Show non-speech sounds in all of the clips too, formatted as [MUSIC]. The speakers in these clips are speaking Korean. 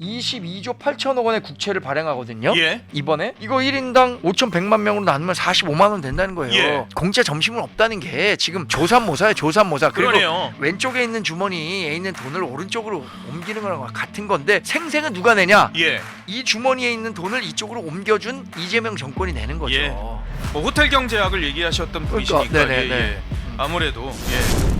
22조 8천억 원의 국채를 발행하거든요. 예. 이번에 이거 1인당 5,100만 명으로 나누면 45만 원 된다는 거예요. 예. 공짜 점심은 없다는 게 지금 조삼모사예요. 조삼모사. 그리고 그러네요. 왼쪽에 있는 주머니에 있는 돈을 오른쪽으로 옮기는 거랑 같은 건데 생생은 누가 내냐? 예. 이 주머니에 있는 돈을 이쪽으로 옮겨준 이재명 정권이 내는 거죠. 예. 뭐 호텔 경제학을 얘기하셨던 분이시니까 그러니까, 예, 네네네. 예. 아무래도 예.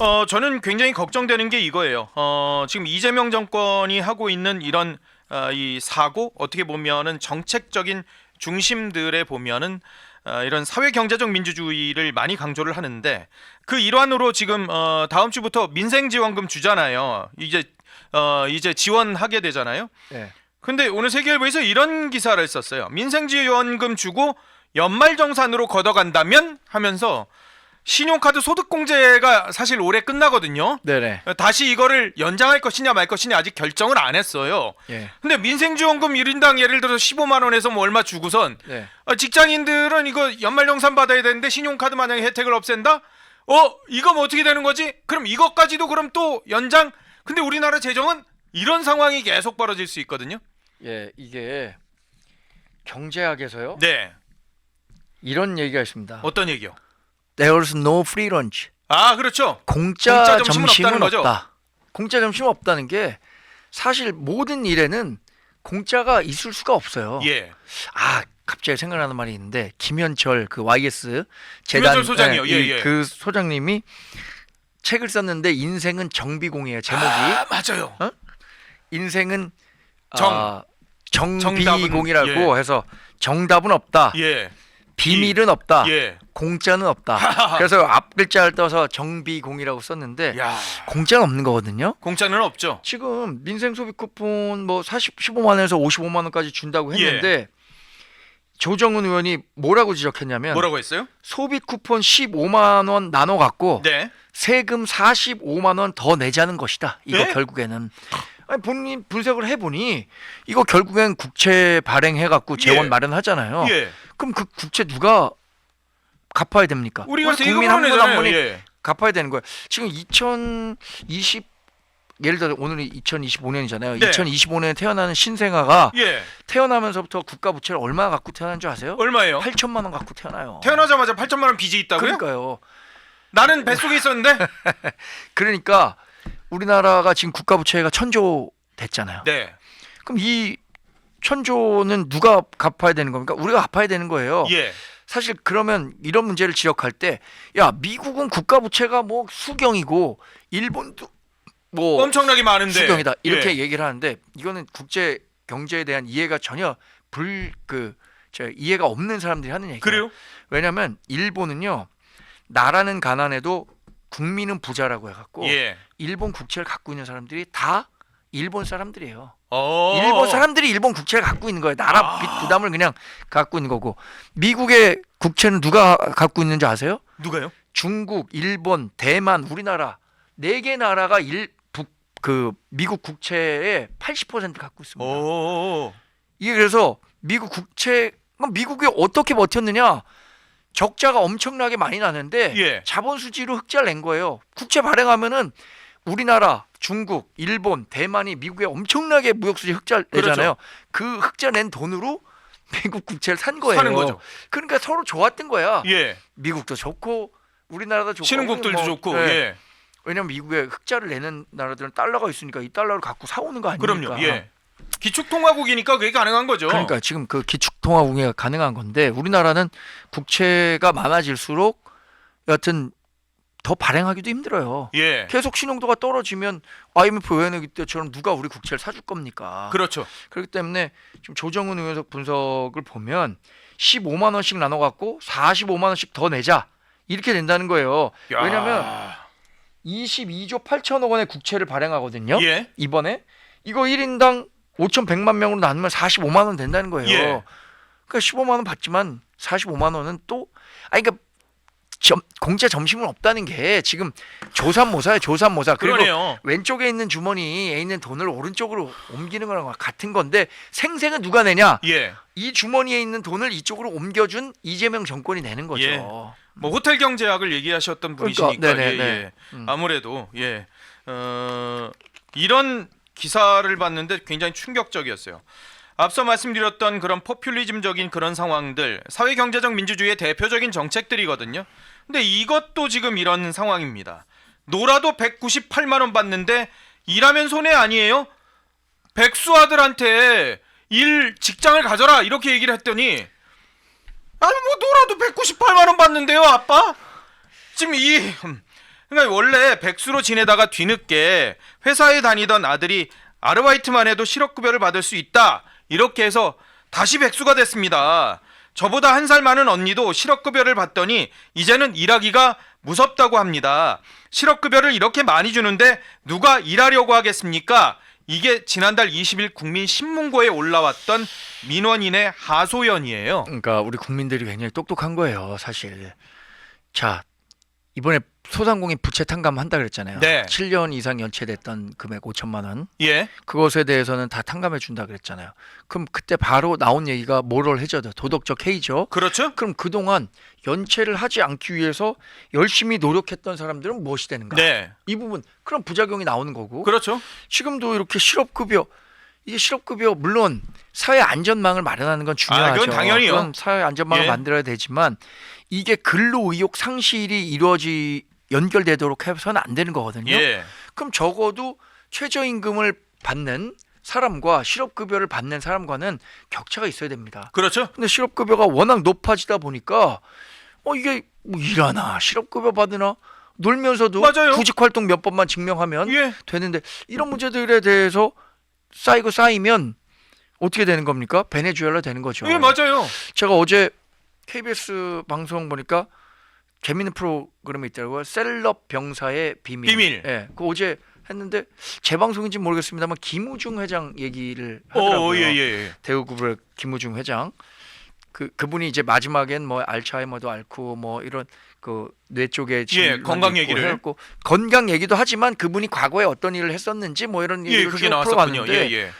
어 저는 굉장히 걱정되는 게 이거예요. 어 지금 이재명 정권이 하고 있는 이런 어, 이 사고 어떻게 보면은 정책적인 중심들에 보면은 어, 이런 사회 경제적 민주주의를 많이 강조를 하는데 그 일환으로 지금 어, 다음 주부터 민생 지원금 주잖아요. 이제 어, 이제 지원하게 되잖아요. 예. 근데 오늘 세계일보에서 이런 기사를 썼어요. 민생 지원금 주고 연말 정산으로 걷어간다면 하면서 신용카드 소득공제가 사실 올해 끝나거든요. 네네. 다시 이거를 연장할 것이냐 말 것이냐 아직 결정을 안 했어요. 예. 근데 민생지원금 1인당 예를 들어서 15만 원에서 뭐 얼마 주고선 네. 어, 직장인들은 이거 연말정산 받아야 되는데 신용카드 만약에 혜택을 없앤다? 어 이거 뭐 어떻게 되는 거지? 그럼 이것까지도 그럼 또 연장? 근데 우리나라 재정은 이런 상황이 계속 벌어질 수 있거든요. 예, 이게 경제학에서요. 네. 이런 얘기가 있습니다. 어떤 얘기요? There's no free lunch. 아 그렇죠. 공짜, 공짜 점심은, 점심은 없다는 거죠? 없다. 공짜 점심은 없다는 게 사실 모든 일에는 공짜가 있을 수가 없어요. 예. 아 갑자기 생각나는 말이 있는데 김현철 그 YS 재단 김현철 소장이요. 예, 이- 예. 그 소장님이 책을 썼는데 인생은 정비공이에요. 제목이 아, 맞아요. 인생은 정. 아, 정비공이라고 해서 정답은 없다. 예. 비밀은 없다. 예. 공짜는 없다. [LAUGHS] 그래서 앞 글자를 떠서 정비공이라고 썼는데 야. 공짜는 없는 거거든요. 공짜는 없죠. 지금 민생 소비 쿠폰 뭐 40, 15만 원에서 55만 원까지 준다고 했는데 조정은 의원이 뭐라고 지적했냐면 예. 뭐라고 했어요? 소비 쿠폰 15만 원 나눠 갖고 네. 세금 45만 원 더 내자는 것이다. 이거 네? 결국에는 아니, 본인 분석을 해보니 이거 결국엔 국채 발행해 갖고 재원 예. 마련하잖아요. 예. 그럼 그 국채 누가 갚아야 됩니까? 우리 세금 국민 한 분 한. 분이 예. 갚아야 되는 거예요. 지금 2020 예를 들어 오늘이 2025년이잖아요. 네. 2025년에 태어나는 신생아가 예. 태어나면서부터 국가 부채를 얼마 갖고 태어난 줄 아세요? 얼마예요? 8천만 원 갖고 태어나요. 태어나자마자 8천만 원 빚이 있다고요? 그러니까요. 나는 뱃속에 있었는데. [LAUGHS] 그러니까 우리나라가 지금 국가 부채가 천조 됐잖아요. 네. 그럼 이 천조는 누가 갚아야 되는 겁니까? 우리가 갚아야 되는 거예요. 예. 사실 그러면 이런 문제를 지적할 때 야 미국은 국가 부채가 뭐 수경이고 일본도 뭐 엄청나게 많은데. 수경이다 이렇게 예. 얘기를 하는데 이거는 국제 경제에 대한 이해가 전혀 불그 이해가 없는 사람들이 하는 얘기예요. 그래요? 왜냐하면 일본은요 나라는 가난해도 국민은 부자라고 해갖고 예. 일본 국채를 갖고 있는 사람들이 다 일본 사람들이에요. 어. 일본 사람들이 일본 국채를 갖고 있는 거예요. 나라 아. 빚 부담을 그냥 갖고 있는 거고 미국의 국채는 누가 갖고 있는지 아세요? 누가요? 중국, 일본, 대만, 우리나라 네 개 나라가 일, 북, 그 미국 국채의 80% 갖고 있습니다. 오. 이게 그래서 미국 국채 미국이 어떻게 버텼느냐? 적자가 엄청나게 많이 나는데 예. 자본 수지로 흑자를 낸 거예요. 국채 발행하면은 우리나라, 중국, 일본, 대만이 미국에 엄청나게 무역 수지 흑자를 그렇죠. 내잖아요. 그 흑자 낸 돈으로 미국 국채를 산 거예요. 사는 거죠. 그러니까 서로 좋았던 거야. 예. 미국도 좋고 우리나라도 좋고 신흥국들도 뭐, 좋고. 예. 예. 왜냐면 미국에 흑자를 내는 나라들은 달러가 있으니까 이 달러를 갖고 사오는 거 아닙니까? 그럼요. 예. 기축통화국이니까 그게 가능한 거죠. 그러니까 지금 그 기축통화국이 가능한 건데 우리나라는 국채가 많아질수록 여하튼 더 발행하기도 힘들어요. 예. 계속 신용도가 떨어지면 IMF 외환위기 때처럼 누가 우리 국채를 사줄 겁니까? 그렇죠. 그렇기 때문에 지금 조정은 의원석 분석을 보면 15만 원씩 나눠 갖고 45만 원씩 더 내자 이렇게 된다는 거예요. 야. 왜냐면 22조 8천억 원의 국채를 발행하거든요. 예. 이번에 이거 1인당 5,100만 명으로 나누면 45만 원 된다는 거예요. 예. 그러니까 15만 원 받지만 45만 원은 또 아니 그러니까 점, 공짜 점심은 없다는 게 지금 조삼모사예요. 조삼모사. 그리고 그러네요. 왼쪽에 있는 주머니에 있는 돈을 오른쪽으로 옮기는 거랑 같은 건데 생생은 누가 내냐? 예. 이 주머니에 있는 돈을 이쪽으로 옮겨준 이재명 정권이 내는 거죠. 예. 뭐 호텔 경제학을 얘기하셨던 그러니까, 분이시니까 네네네. 예, 예. 음. 아무래도 예. 어, 이런 기사를 봤는데 굉장히 충격적이었어요. 앞서 말씀드렸던 그런 포퓰리즘적인 그런 상황들, 사회 경제적 민주주의의 대표적인 정책들이거든요. 근데 이것도 지금 이런 상황입니다. 놀아도 198만 원 받는데 일하면 손해 아니에요? 백수 아들한테 일 직장을 가져라 이렇게 얘기를 했더니 아니 뭐 놀아도 198만 원 받는데요, 아빠? 지금 이 음, 그러니까 원래 백수로 지내다가 뒤늦게 회사에 다니던 아들이 아르바이트만 해도 실업급여를 받을 수 있다 이렇게 해서 다시 백수가 됐습니다. 저보다 한 살 많은 언니도 실업급여를 받더니 이제는 일하기가 무섭다고 합니다. 실업급여를 이렇게 많이 주는데 누가 일하려고 하겠습니까? 이게 지난달 20일 국민신문고에 올라왔던 민원인의 하소연이에요. 그러니까 우리 국민들이 굉장히 똑똑한 거예요, 사실. 자, 이번에 소상공인 부채 탕감 한다 그랬잖아요. 네. 7년 이상 연체됐던 금액 5천만 원. 예. 그것에 대해서는 다 탕감해 준다 그랬잖아요. 그럼 그때 바로 나온 얘기가 모럴 해저드 도덕적 해이죠. 그렇죠? 그럼 그동안 연체를 하지 않기 위해서 열심히 노력했던 사람들은 무엇이 되는가? 네. 이 부분 그런 부작용이 나오는 거고 그렇죠. 지금도 이렇게 실업급여 이게 실업급여 물론 사회 안전망을 마련하는 건 중요하죠. 아, 그건 당연히요. 그런 사회 안전망을 예. 만들어야 되지만 이게 근로 의욕 상실이 이루어지 연결되도록 해서는 안 되는 거거든요. 예. 그럼 적어도 최저임금을 받는 사람과 실업급여를 받는 사람과는 격차가 있어야 됩니다. 그렇죠. 근데 실업급여가 워낙 높아지다 보니까 어 이게 뭐 일하나 실업급여 받으나 놀면서도 맞아요. 구직활동 몇 번만 증명하면 예. 되는데 이런 문제들에 대해서 쌓이고 쌓이면 어떻게 되는 겁니까? 베네수엘라 되는 거죠. 예, 맞아요. 제가 어제 KBS 방송 보니까 재밌는 프로그램이 있더라고요. 셀럽 병사의 비밀. 비밀. 예, 그 어제 했는데 제 방송인지 모르겠습니다만 김우중 회장 얘기를 하더라고요. 오, 예, 예, 예. 대우그룹의 김우중 회장. 그 그분이 이제 마지막엔 뭐 알츠하이머도 앓고 뭐 이런 그 뇌 쪽에 질환도 건강 얘기를. 해갖고 건강 얘기도 하지만 그분이 과거에 어떤 일을 했었는지 뭐 이런 예, 얘기를 그게 쭉 나왔었군요. 예, 예.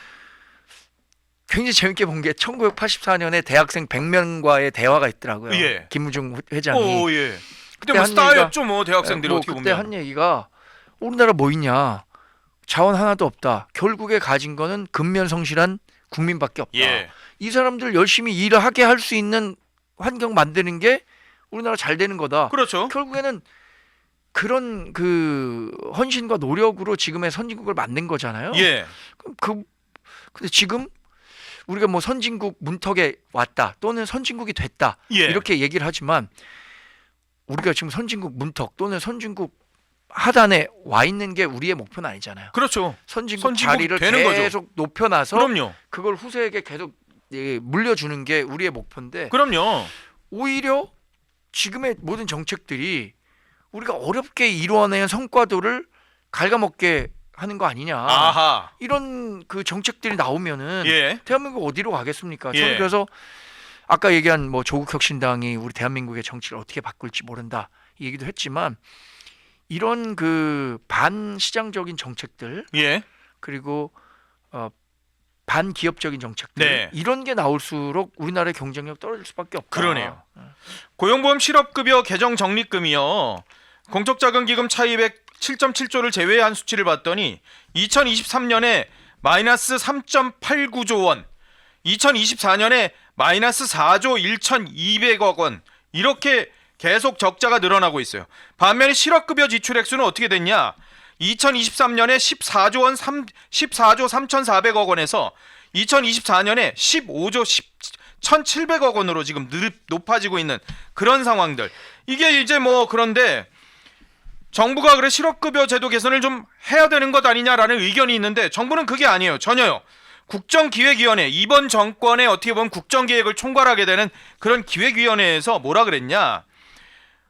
굉장히 재밌게 본 게 1984년에 대학생 100명과의 대화가 있더라고요. 예. 김우중 회장이 오, 예. 그때 그때 뭐한 스타였죠, 뭐 대학생들이 뭐 어떻게 그때. 한 얘기가 우리나라 뭐 있냐 자원 하나도 없다. 결국에 가진 거는 근면 성실한 국민밖에 없다. 예. 이 사람들 열심히 일을 하게 할 수 있는 환경 만드는 게 우리나라 잘 되는 거다. 그렇죠. 결국에는 그런 그 헌신과 노력으로 지금의 선진국을 만든 거잖아요. 예. 그럼 그 근데 지금 우리가 뭐 선진국 문턱에 왔다 또는 선진국이 됐다 예. 이렇게 얘기를 하지만 우리가 지금 선진국 문턱 또는 선진국 하단에 와 있는 게 우리의 목표는 아니잖아요. 그렇죠. 선진국, 선진국 자리를 되는 거죠. 계속 높여놔서 그럼요. 그걸 후세에게 계속 예, 물려주는 게 우리의 목표인데 그럼요. 오히려 지금의 모든 정책들이 우리가 어렵게 이루어낸 성과들을 갉아먹게 하는 거 아니냐 아하. 이런 그 정책들이 나오면은 예. 대한민국 어디로 가겠습니까? 예. 저는 그래서 아까 얘기한 뭐 조국 혁신당이 우리 대한민국의 정치를 어떻게 바꿀지 모른다 이 얘기도 했지만 이런 그 반시장적인 정책들 예. 그리고 어, 반기업적인 정책들 네. 이런 게 나올수록 우리나라의 경쟁력 떨어질 수밖에 없다. 그러네요. 고용보험 실업급여 개정 적립금이요. 공적자금기금 차입액 7.7조를 제외한 수치를 봤더니 2023년에 마이너스 3.89조 원, 2024년에 마이너스 4조 1,200억 원 이렇게 계속 적자가 늘어나고 있어요. 반면에 실업급여 지출 액수는 어떻게 됐냐? 2023년에 14조 원 3, 14조 3,400억 원에서 2024년에 15조 10, 1,700억 원으로 지금 늘, 높아지고 있는 그런 상황들. 이게 이제 뭐 그런데 정부가 그래 실업급여 제도 개선을 좀 해야 되는 것 아니냐라는 의견이 있는데 정부는 그게 아니에요. 전혀요. 국정기획위원회 이번 정권의 어떻게 보면 국정계획을 총괄하게 되는 그런 기획위원회에서 뭐라 그랬냐?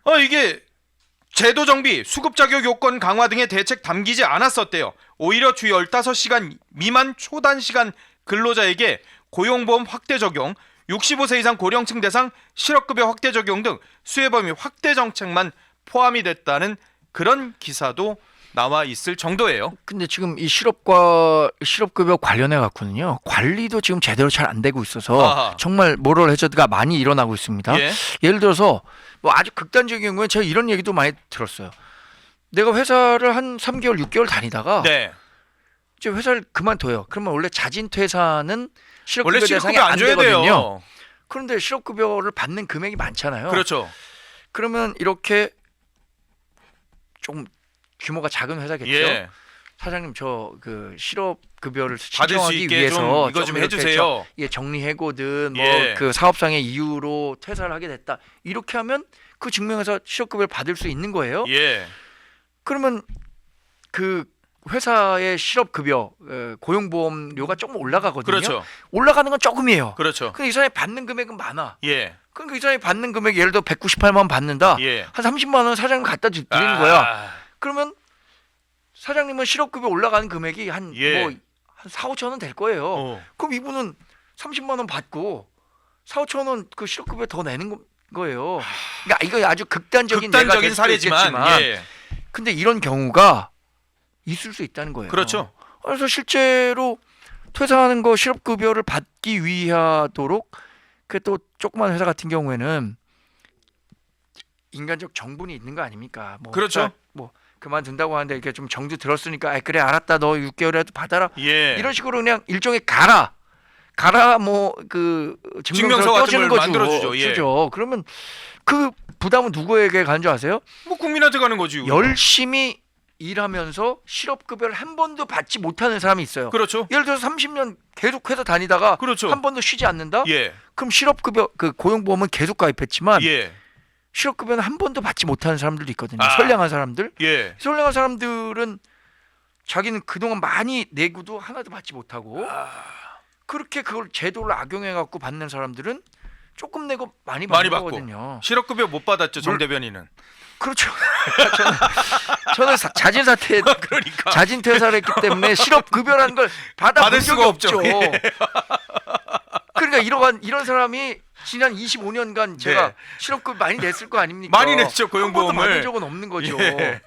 어 이게 제도 정비, 수급 자격 요건 강화 등의 대책 담기지 않았었대요. 오히려 주 15시간 미만 초단 시간 근로자에게 고용보험 확대 적용, 65세 이상 고령층 대상 실업급여 확대 적용 등 수혜 범위 확대 정책만 포함이 됐다는 그런 기사도 나와 있을 정도예요. 근데 지금 이 실업과 실업급여 관련해 갖고는요 관리도 지금 제대로 잘 안 되고 있어서 아하. 정말 모럴 해저드가 많이 일어나고 있습니다. 예. 예를 들어서 뭐 아주 극단적인 경우에 제가 이런 얘기도 많이 들었어요. 내가 회사를 한 3개월, 6개월 다니다가 네. 이제 회사를 그만둬요. 그러면 원래 자진 퇴사는 원래 실업급여 대상이 실업급여 안 안 줘야 되거든요. 돼요. 그런데 실업급여를 받는 금액이 많잖아요. 그렇죠. 그러면 이렇게 좀 규모가 작은 회사겠죠. 예. 사장님 저 그 실업 급여를 받을 수 신청하기 있게 위해서 좀 이거 좀 이렇게 해주세요. 예, 정리해고든 뭐 예. 그 사업상의 이유로 퇴사를 하게 됐다. 이렇게 하면 그 증명해서 실업 급여를 받을 수 있는 거예요. 예. 그러면 그 회사의 실업 급여 어, 고용보험료가 조금 올라가거든요. 그렇죠. 올라가는 건 조금이에요. 그렇죠. 근데 이 사람이 받는 금액은 많아. 예. 그러니까 이 사람이 받는 금액이 예를 들어 198만 원 받는다. 예. 한 30만 원 사장님 갖다 드- 드리는 아, 거야. 그러면 사장님은 실업급여 올라가는 금액이 한뭐 예. 한 4, 5천 원 될 거예요. 어. 그럼 이분은 30만 원 받고 4, 5천 원 그 실업급여 더 내는 거, 거예요. 그러니까 이거 아주 극단적인 극단적인 사례지만 예. 근데 이런 경우가 있을 수 있다는 거예요. 그렇죠. 그래서 실제로 퇴사하는 거 실업급여를 받기 위하도록 그 또 조그만 회사 같은 경우에는 인간적 정분이 있는 거 아닙니까? 뭐 그렇죠. 그만둔다고 하는데 이렇게 좀 정주 들었으니까 아 그래 알았다 너 6개월이라도 받아라 예. 이런 식으로 그냥 일종의 가라 가라 뭐 그 증명서 같은 걸 거죠. 만들어 주죠. 예. 주죠. 그러면 그 부담은 누구에게 가는 줄 아세요? 뭐 국민한테 가는 거지. 열심히 일하면서 실업급여를 한 번도 받지 못하는 사람이 있어요. 그렇죠. 예를 들어서 30년 계속 회사 다니다가 그렇죠. 한 번도 쉬지 않는다? 예. 그럼 실업급여 그 고용보험은 계속 가입했지만 예. 실업급여는 한 번도 받지 못하는 사람들도 있거든요. 아. 선량한 사람들. 예. 선량한 사람들은 자기는 그동안 많이 내고도 하나도 받지 못하고 아. 그렇게 그걸 제도를 악용해 갖고 받는 사람들은 조금 내고 많이 많이 받는 받고. 거거든요. 실업급여 못 받았죠, 정 물- 대변인은. 그렇죠. 저는, [LAUGHS] 저는 사- 자진 사퇴 그러니까 자진 퇴사를 했기 때문에 [LAUGHS] 실업 급여라는 걸 받아 받을 본 적이 수가 없죠. [LAUGHS] 예. 없죠. 그러니까 이러한 이런 사람이 지난 25년간 제가 네. 실업급 많이 냈을 거 아닙니까? 많이 냈죠, 한 번도 고용보험을. 받은 적은 없는 거죠. 예.